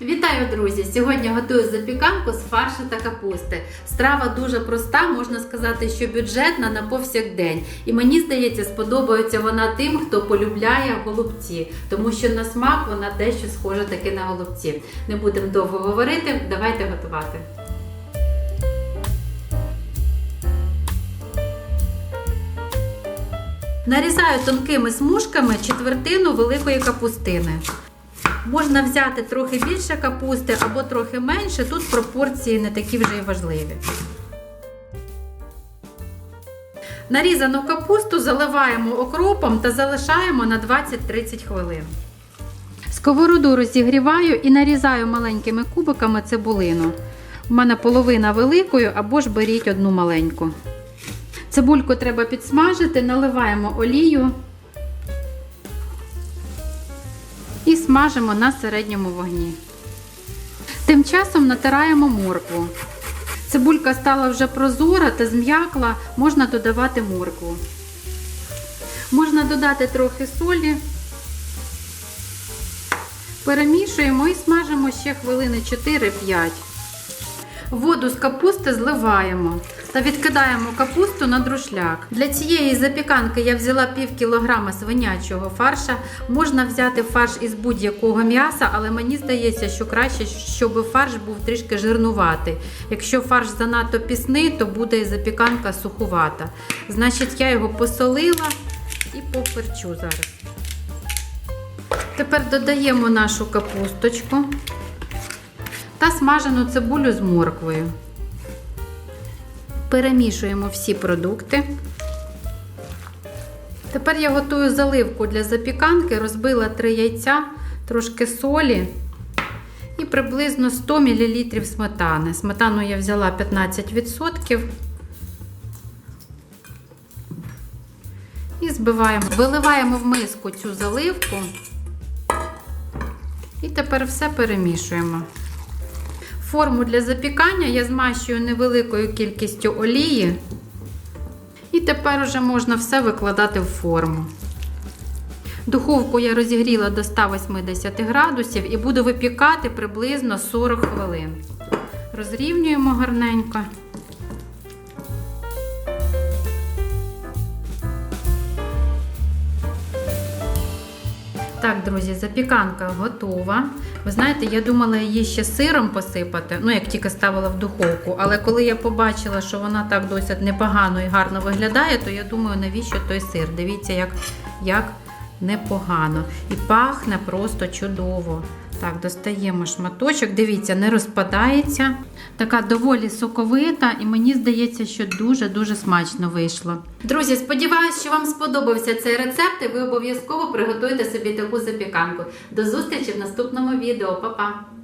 Вітаю, друзі! Сьогодні готую запіканку з фаршу та капусти. Страва дуже проста, можна сказати, що бюджетна на повсякдень. І мені здається, сподобається вона тим, хто полюбляє голубці, тому що на смак вона дещо схожа таки на голубці. Не будемо довго говорити, давайте готувати. Нарізаю тонкими смужками четвертину великої капустини. Можна взяти трохи більше капусти або трохи менше, тут пропорції не такі вже й важливі. Нарізану капусту заливаємо окропом та залишаємо на 20-30 хвилин. Сковороду розігріваю і нарізаю маленькими кубиками цибулину. У мене половина великою або ж беріть одну маленьку. Цибульку треба підсмажити, наливаємо олію і смажимо на середньому вогні. Тим часом натираємо моркву. Цибулька стала вже прозора та зм'якла, можна додавати моркву. Можна додати трохи солі. Перемішуємо і смажимо ще хвилини 4-5. Воду з капусти зливаємо та відкидаємо капусту на друшляк. Для цієї запіканки я взяла пів кілограма свинячого фарша. Можна взяти фарш із будь-якого м'яса, але мені здається, що краще, щоб фарш був трішки жирнуватий. Якщо фарш занадто пісний, то буде і запіканка сухувата. Значить, я його посолила і поперчу зараз. Тепер додаємо нашу капусточку та смажену цибулю з морквою. Перемішуємо всі продукти. Тепер я готую заливку для запіканки, розбила 3 яйця, трошки солі і приблизно 100 мл сметани. Сметану я взяла 15%. І збиваємо. Виливаємо в миску цю заливку. І тепер все перемішуємо. Форму для запікання я змащую невеликою кількістю олії. І тепер вже можна все викладати в форму. Духовку я розігріла до 180 градусів і буду випікати приблизно 40 хвилин. Розрівнюємо гарненько. Так, друзі, запіканка готова. Ви знаєте, я думала її ще сиром посипати, ну як тільки ставила в духовку. Але коли я побачила, що вона так досить непогано і гарно виглядає, то я думаю, навіщо той сир? Дивіться, як, як непогано. І пахне просто чудово. Так, достаємо шматочок. Дивіться, не розпадається. Така доволі соковита, і мені здається, що дуже-дуже смачно вийшло. Друзі, сподіваюся, що вам сподобався цей рецепт, і ви обов'язково приготуйте собі таку запіканку. До зустрічі в наступному відео. Па-па!